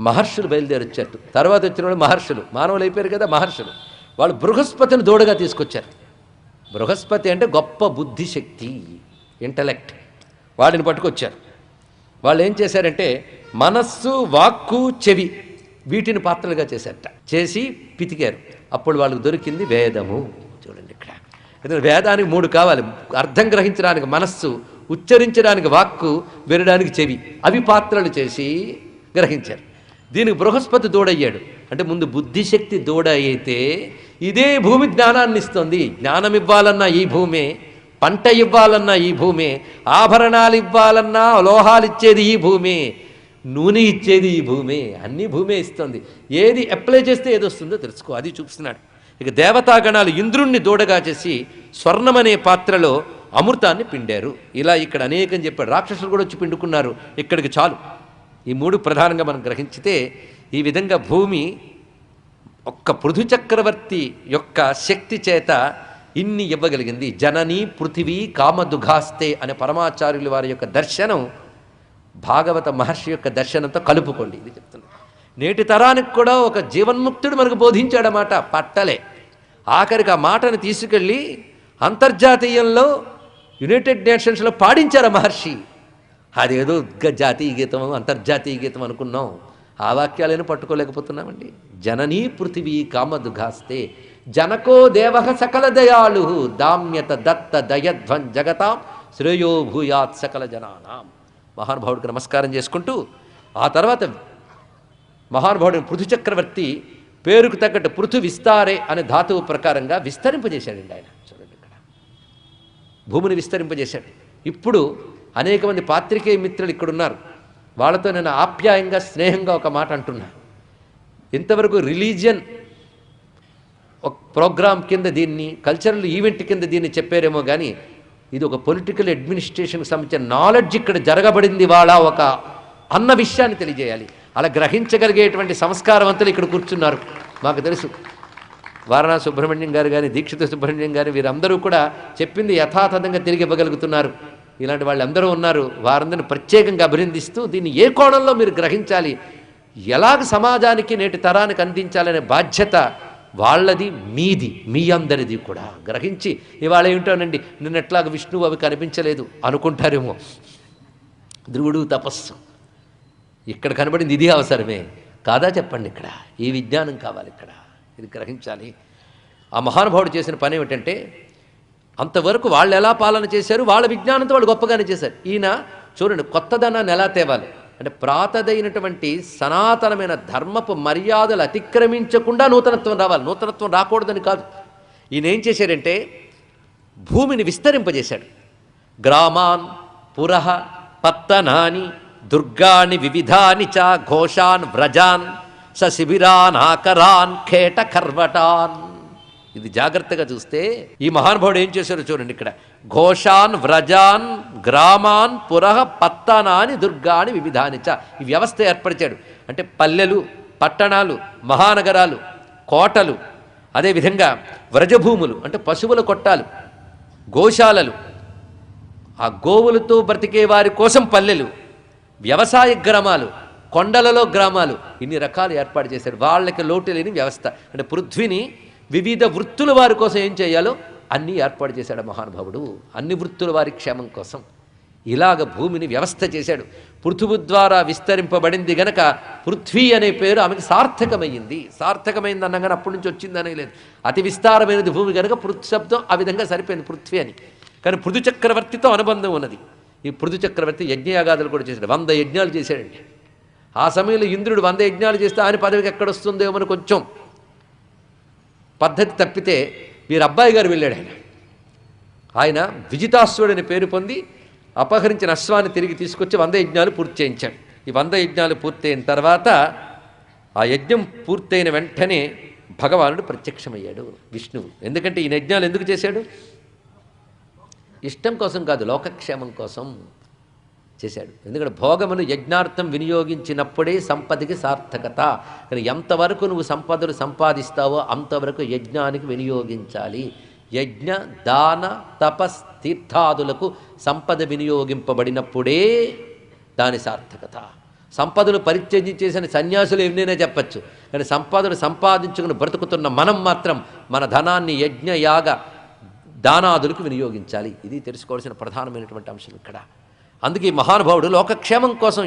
మహర్షులు బయలుదేరి వచ్చారు తర్వాత వచ్చిన వాళ్ళు మహర్షులు. మానవులు అయిపోయారు కదా మహర్షులు. వాళ్ళు బృహస్పతిని దూడగా తీసుకొచ్చారు. బృహస్పతి అంటే గొప్ప బుద్ధిశక్తి ఇంటలెక్ట్. వాడిని పట్టుకొచ్చారు. వాళ్ళు ఏం చేశారంటే మనస్సు వాక్కు చెవి వీటిని పాత్రలుగా చేశారట చేసి పితికారు. అప్పుడు వాళ్ళకి దొరికింది వేదము. చూడండి ఇక్కడ. ఎందుకంటే వేదానికి మూడు కావాలి. అర్థం గ్రహించడానికి మనస్సు ఉచ్చరించడానికి వాక్కు వినడానికి చెవి. అవి పాత్రలు చేసి గ్రహించారు. దీనికి బృహస్పతి దూడయ్యాడు. అంటే ముందు బుద్ధిశక్తి దూడ అయితే ఇదే భూమి జ్ఞానాన్ని ఇస్తుంది. జ్ఞానం ఇవ్వాలన్నా ఈ భూమే పంట ఇవ్వాలన్నా ఈ భూమే ఆభరణాలు ఇవ్వాలన్నా లోహాలు ఇచ్చేది ఈ భూమే నూనె ఇచ్చేది ఈ భూమి అన్ని భూమే ఇస్తుంది. ఏది అప్లై చేస్తే ఏది వస్తుందో తెలుసుకో అది చూపిస్తున్నాడు. ఇక దేవతాగణాలు ఇంద్రుణ్ణి దూడగా చేసి స్వర్ణమనే పాత్రలో అమృతాన్ని పిండారు. ఇలా ఇక్కడ అనేకం చెప్పాడు. రాక్షసులు కూడా వచ్చి పిండుకున్నారు. ఇక్కడికి చాలు. ఈ మూడు ప్రధానంగా మనం గ్రహించితే ఈ విధంగా భూమి ఒక్క పృథు చక్రవర్తి యొక్క శక్తి చేత ఇన్ని ఇవ్వగలిగింది. జనని పృథివీ కామదుఘాస్తే అనే పరమాచార్యుల వారి యొక్క దర్శనం భాగవత మహర్షి యొక్క దర్శనంతో కలుపుకోండి ఇది చెప్తున్నా నేటి తరానికి కూడా ఒక జీవన్ముక్తుడు మనకు బోధించాడన్నమాట పట్టలే. ఆఖరికి ఆ మాటను తీసుకెళ్ళి అంతర్జాతీయంలో యునైటెడ్ నేషన్స్లో పాడించారు మహర్షి. అదేదో గ- జాతీయ గీతం అంతర్జాతీయ గీతం అనుకున్నాం. ఆ వాక్యాలను పట్టుకోలేకపోతున్నామండి. జననీ పృథివీ కామదుఘాస్తే జనకో దేవ సకల దయాళు దామ్యత దత్త దయధ్వం జగతాం శ్రేయో భూయాత్ సకల జనానాం. మహానుభావుడికి నమస్కారం చేసుకుంటూ ఆ తర్వాత మహానుభావుడిని పృథు చక్రవర్తి పేరుకు తగ్గట్టు పృథు విస్తారే అనే ధాతువు ప్రకారంగా విస్తరింపజేశాడండి ఆయన. చూడండి ఇక్కడ. భూమిని విస్తరింపజేశాడు. ఇప్పుడు అనేక మంది పాత్రికేయ మిత్రులు ఇక్కడున్నారు. వాళ్ళతో నేను ఆప్యాయంగా స్నేహంగా ఒక మాట అంటున్నా. ఇంతవరకు రిలీజియన్ ఒక ప్రోగ్రామ్ కింద దీన్ని కల్చరల్ ఈవెంట్ కింద దీన్ని చెప్పారేమో కానీ ఇది ఒక పొలిటికల్ అడ్మినిస్ట్రేషన్కి సంబంధించిన నాలెడ్జ్ ఇక్కడ జరగబడింది వాళ్ళ ఒక అన్న విషయాన్ని తెలియజేయాలి. అలా గ్రహించగలిగేటువంటి సంస్కారవంతులు ఇక్కడ కూర్చున్నారు. మాకు తెలుసు. వారణాసి సుబ్రహ్మణ్యం గారు కానీ దీక్షిత సుబ్రహ్మణ్యం గారు వీరందరూ కూడా చెప్పింది యథాతథంగా తిరిగి ఇవ్వగలుగుతున్నారు. ఇలాంటి వాళ్ళందరూ ఉన్నారు. వారందరిని ప్రత్యేకంగా అభినందిస్తూ దీన్ని ఏ కోణంలో మీరు గ్రహించాలి? ఎలాగ సమాజానికి నేటి తరానికి అందించాలనే బాధ్యత వాళ్ళది మీది మీ అందరిది కూడా. గ్రహించి ఇవాళ ఏమిటోనండి నిన్నట్లాగా విష్ణువు అవి కనిపించలేదు అనుకుంటారేమో. ధ్రువుడు తపస్సు. ఇక్కడ కనబడింది ఇది అవసరమే. కాదా చెప్పండి ఇక్కడ? ఈ విజ్ఞానం కావాలి ఇక్కడ. ఇది గ్రహించాలి. ఆ మహానుభావుడు చేసిన పని ఏమిటంటే అంతవరకు వాళ్ళు ఎలా పాలన చేశారు వాళ్ళ విజ్ఞానంతో వాళ్ళు గొప్పగానే చేశారు. ఈయన చూడండి కొత్తదనాన్ని ఎలా తేవాలి? అంటే ప్రాతదైనటువంటి సనాతనమైన ధర్మపు మర్యాదలు అతిక్రమించకుండా నూతనత్వం రావాలి. నూతనత్వం రాకూడదని కాదు. ఈయన ఏం చేశాడంటే భూమిని విస్తరింపజేశాడు. గ్రామాన్ పురః పత్తనాని దుర్గాని వివిధాని చ ఘోషాన్ వ్రజాన్ స శిబిరాన్ ఆకరాన్ ఖేట కర్వటాన్ ఇది జాగ్రత్తగా చూస్తే ఈ మహానుభావుడు ఏం చేశారో చూడండి ఇక్కడ. ఘోషాన్ వ్రజాన్ గ్రామాన్ పురః పత్తనాని దుర్గాని వివిధానిచ ఈ వ్యవస్థ ఏర్పరిచాడు. అంటే పల్లెలు పట్టణాలు మహానగరాలు కోటలు అదేవిధంగా వ్రజభూములు అంటే పశువుల కొట్టాలు గోశాలలు. ఆ గోవులతో బ్రతికే వారి కోసం పల్లెలు వ్యవసాయ గ్రామాలు కొండలలో గ్రామాలు ఇన్ని రకాలు ఏర్పాటు చేశాడు. వాళ్ళకి లోటు లేని వ్యవస్థ. అంటే పృథ్వీని వివిధ వృత్తుల వారి కోసం ఏం చేయాలో అన్నీ ఏర్పాటు చేశాడు మహానుభావుడు. అన్ని వృత్తుల వారి క్షేమం కోసం. ఇలాగ భూమిని వ్యవస్థ చేశాడు. పృథువు ద్వారా విస్తరింపబడింది గనక పృథ్వీ అనే పేరు ఆమెకు సార్థకమైంది. సార్థకమైంది అన్నగానే అప్పటి నుంచి వచ్చిందనే లేదు. అతి విస్తారమైనది భూమి కనుక పృథ్ శబ్దం ఆ విధంగా సరిపోయింది పృథ్వీ అని. కానీ పృథు చక్రవర్తితో అనుబంధం ఉన్నది. ఈ పృథు చక్రవర్తి యజ్ఞయాగాదులు కూడా చేశాడు. వంద యజ్ఞాలు చేశాడండి. ఆ సమయంలో ఇంద్రుడు వంద యజ్ఞాలు చేస్తే ఆయన పదవికి ఎక్కడొస్తుందేమో అని కొంచెం పద్ధతి తప్పితే వీరు అబ్బాయి గారు వెళ్ళాడు ఆయన. ఆయన విజితాశ్వడని పేరు పొంది అపహరించిన అశ్వాన్ని తిరిగి తీసుకొచ్చి వంద యజ్ఞాలు పూర్తి చేయించాడు. ఈ వంద యజ్ఞాలు పూర్తయిన తర్వాత ఆ యజ్ఞం పూర్తయిన వెంటనే భగవానుడు ప్రత్యక్షమయ్యాడు విష్ణువు. ఎందుకంటే ఈ యజ్ఞాలు ఎందుకు చేశాడు? ఇష్టం కోసం కాదు లోకక్షేమం కోసం. చేశాడు. ఎందుకంటే భోగమును యజ్ఞార్థం వినియోగించినప్పుడే సంపదకి సార్థకత. కానీ ఎంతవరకు నువ్వు సంపదలు సంపాదిస్తావో అంతవరకు యజ్ఞానికి వినియోగించాలి. యజ్ఞ దాన తపస్ తీర్థాదులకు సంపద వినియోగింపబడినప్పుడే దాని సార్థకత. సంపదను పరిత్యజం చేసిన సన్యాసులు ఎన్నైనా చెప్పచ్చు. కానీ సంపదను సంపాదించుకుని బ్రతుకుతున్న మనం మాత్రం మన ధనాన్ని యజ్ఞ యాగ దానాదులకు వినియోగించాలి. ఇది తెలుసుకోవాల్సిన ప్రధానమైనటువంటి అంశం ఇక్కడ. అందుకే ఈ మహానుభావుడు లోకక్షేమం కోసం